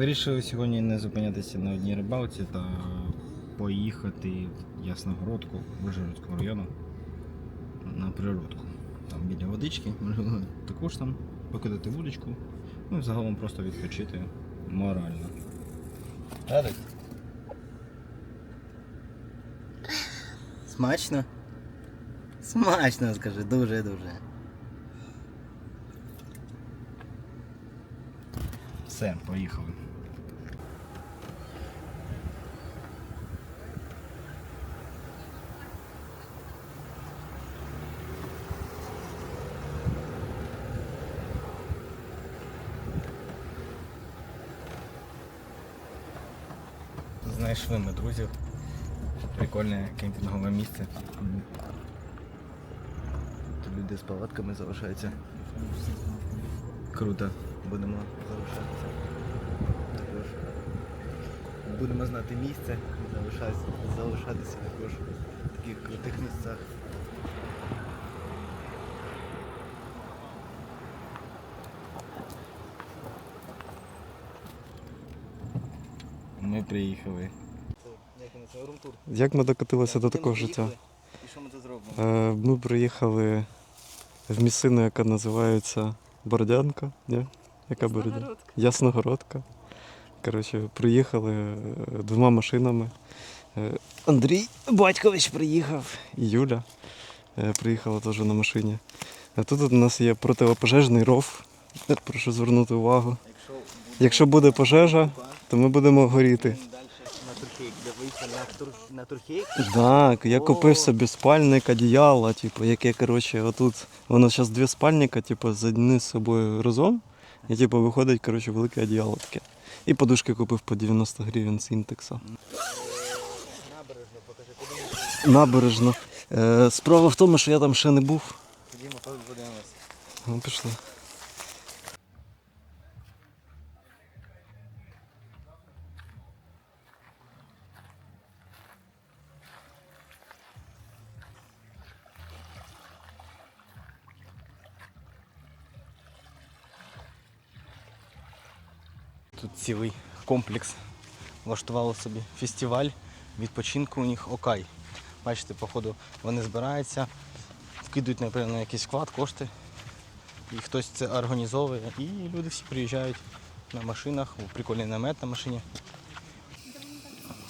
Вирішили сьогодні не зупинятися на одній рибалці та поїхати в Ясногородку Вижгородського району на природку. Там біля водички, можливо, також там покидати вудочку, ну і загалом просто відпочити морально. Радик? Смачно? Смачно, скажи, дуже-дуже. Все, поїхали. Знайшли ми друзів. Прикольне кемпінгове місце. Тут люди з палатками залишаються. Круто. Будемо залишатися. Також будемо знати місце залишатися, залишатися також в таких крутих місцях. Ми приїхали. Як ми докотилися до такого життя? І що ми тут зробимо? Е, Ми приїхали в місцину, яка називається Бородянка. Ні? Яка Бородянка? Ясногородка. Коротше, приїхали е, двома машинами. Е, Андрій Батькович приїхав і Юля приїхала теж на машині. А тут у нас є противопожежний ров. Прошу звернути увагу. Якщо буде пожежа, то ми будемо горіти. на Турхейк. Так, я купив собі спальник, одіяло, типу, яке, коротше, отут. Воно зараз дві спальника, типу, з з собою разом. І типу виходить, коротше, велике одіяло таке. І подушки купив по 90 гривень з інтекса. Набережно, покажи, куди ми Набережно. Е, справа в тому, що я там ще не був. ходімо, подивимося. Ну, пішли. Тут цілий комплекс. Влаштували собі фестиваль відпочинку у них Окай. Бачите, походу вони збираються, вкидують, напевно, на якийсь вклад, кошти. І хтось це організовує. І люди всі приїжджають на машинах, прикольний намет на машині.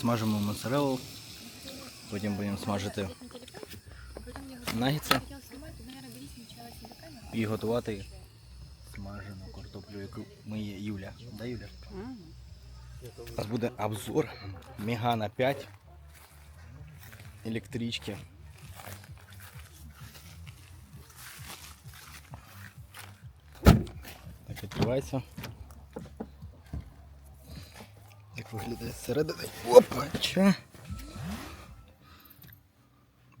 Смажимо моцарелу, потім будемо смажити нагідці і готувати смажену картоплю, яку миє Юля. Да, Юля? У нас буде обзор Мегана 5 електрички. Так відкривається. Як виглядає зсередини. Опа! Чо?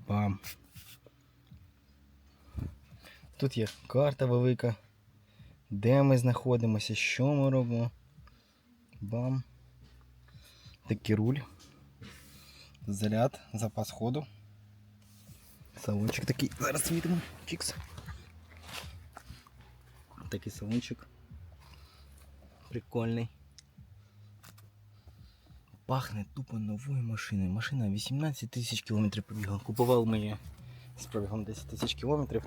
Бам. Тут є карта велика. Де ми знаходимося, що ми робимо. Бам. Такий руль. Заряд, запас ходу. Салончик такий. Зараз світимо. Чікс. Такий салончик. Прикольний. Пахне тупо новою машиною. Машина 18 тисяч кілометрів пробігла. Купував ми з пробігом 10 тисяч кілометрів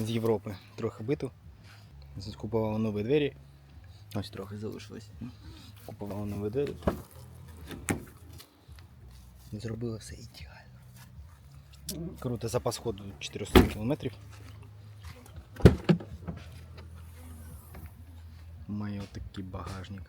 з Європи. Трохи биту. Купував нові двері. Ось трохи залишилось. Купував нові двері. Зробили все ідеально. Круто, запас ходу 400 кілометрів. Має отакий багажник.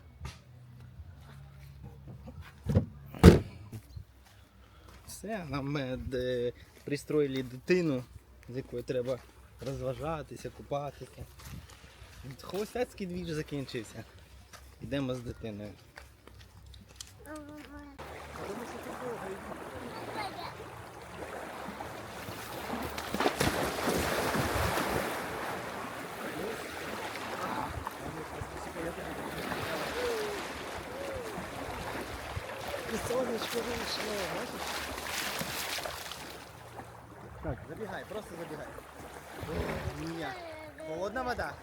Все, нам е, пристроїли дитину, з якою треба розважатися, купатися. Холостяцький двіж закінчився. Йдемо з дитиною. Так, забігай, просто забігай. Ні. Холодна вода.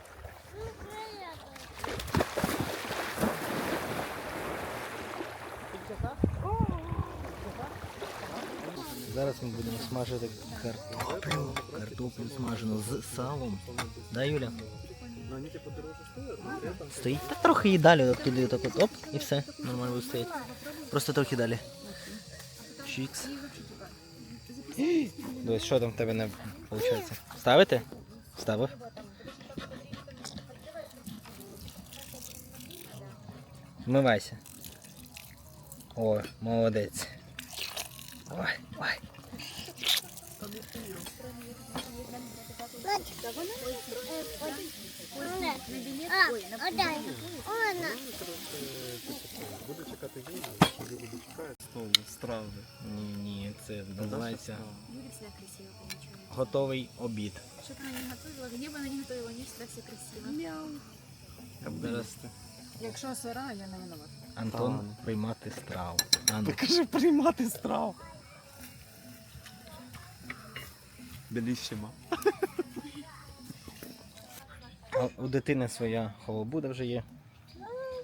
Зараз ми будемо смажити картоплю, картоплю смажену з салом. Да, Юля? Стоїть та трохи і далі, туди так от оп, і все, нормально буде стоїть. Просто трохи далі. Чікс. Дивись, що там в тебе не виходить? Ставити? Ставив. Вмивайся. Ой, молодець. Ой, ой. А, отдай. Вона. Стол, страви. Ні, ні, це називається готовий обід. Что бы она не готовила, где бы она не готовила, у нее всегда все красиво. Зараз Якщо сира, я не винувата. Антон приймати страву. А ну. Кажи приймати страв. Беліщима. А у дитини своя холобуда вже є.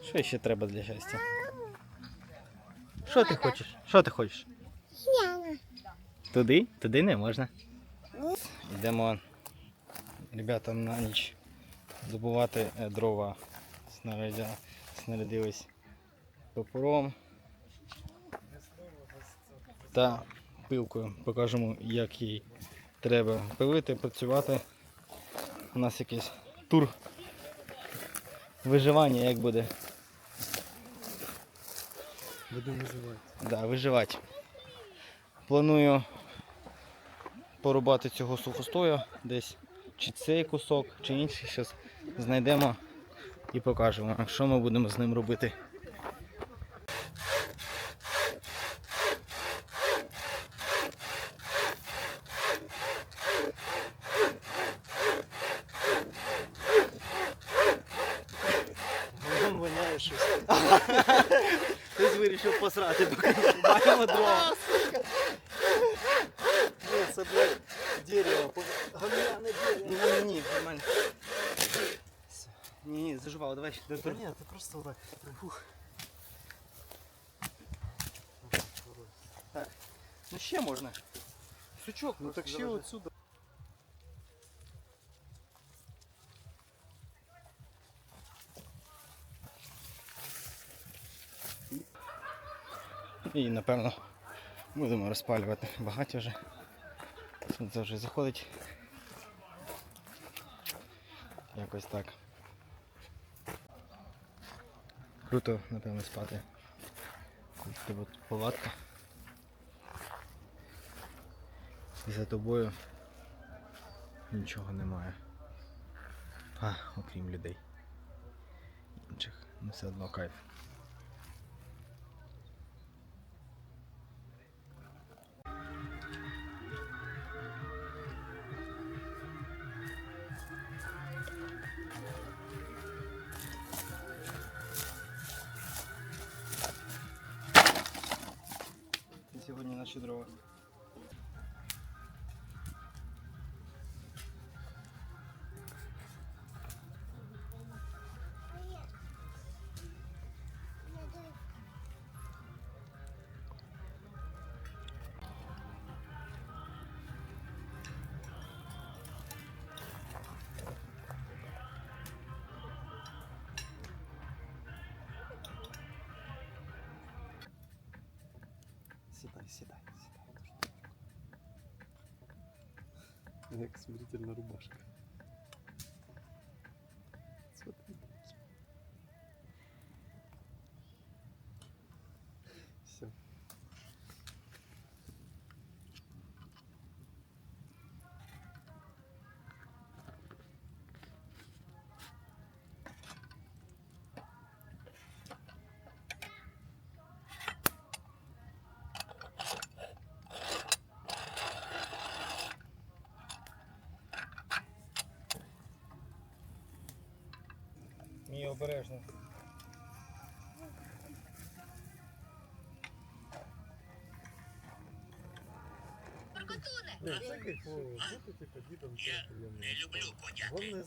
Що ще треба для щастя? Що ти хочеш? Що ти хочеш? Туди? Туди не можна. Йдемо ребятам на ніч добувати е, дрова. Снарядились топором та пилкою. Покажемо, як їй треба пилити, працювати. У нас якийсь тур виживання, як буде. Будемо виживати. Да, виживати. Планую порубати цього сухостою десь. Чи цей кусок, чи інший. Зараз знайдемо і покажемо, що ми будемо з ним робити. Вон воняє щось. Хтось вирішив посрати, поки маємо дрова. Ні, це, блядь, дерево. Гамняне дерево. Ні, ні, ні, нормально. Заживало, давай ще Та ні, це просто так. Фух. Ну ще можна. Сучок, Ну так ще отсюда. І напевно будемо розпалювати багаття вже. Сонце вже заходить. Якось так. Круто, напевно, спати. Тут палатка. І за тобою нічого немає. А, окрім людей. Інших. Ну все одно кайф. Дрова. Сідай, сідай. Як смирительна рубашка. Обережно. Бути типу приємно. Не люблю Головне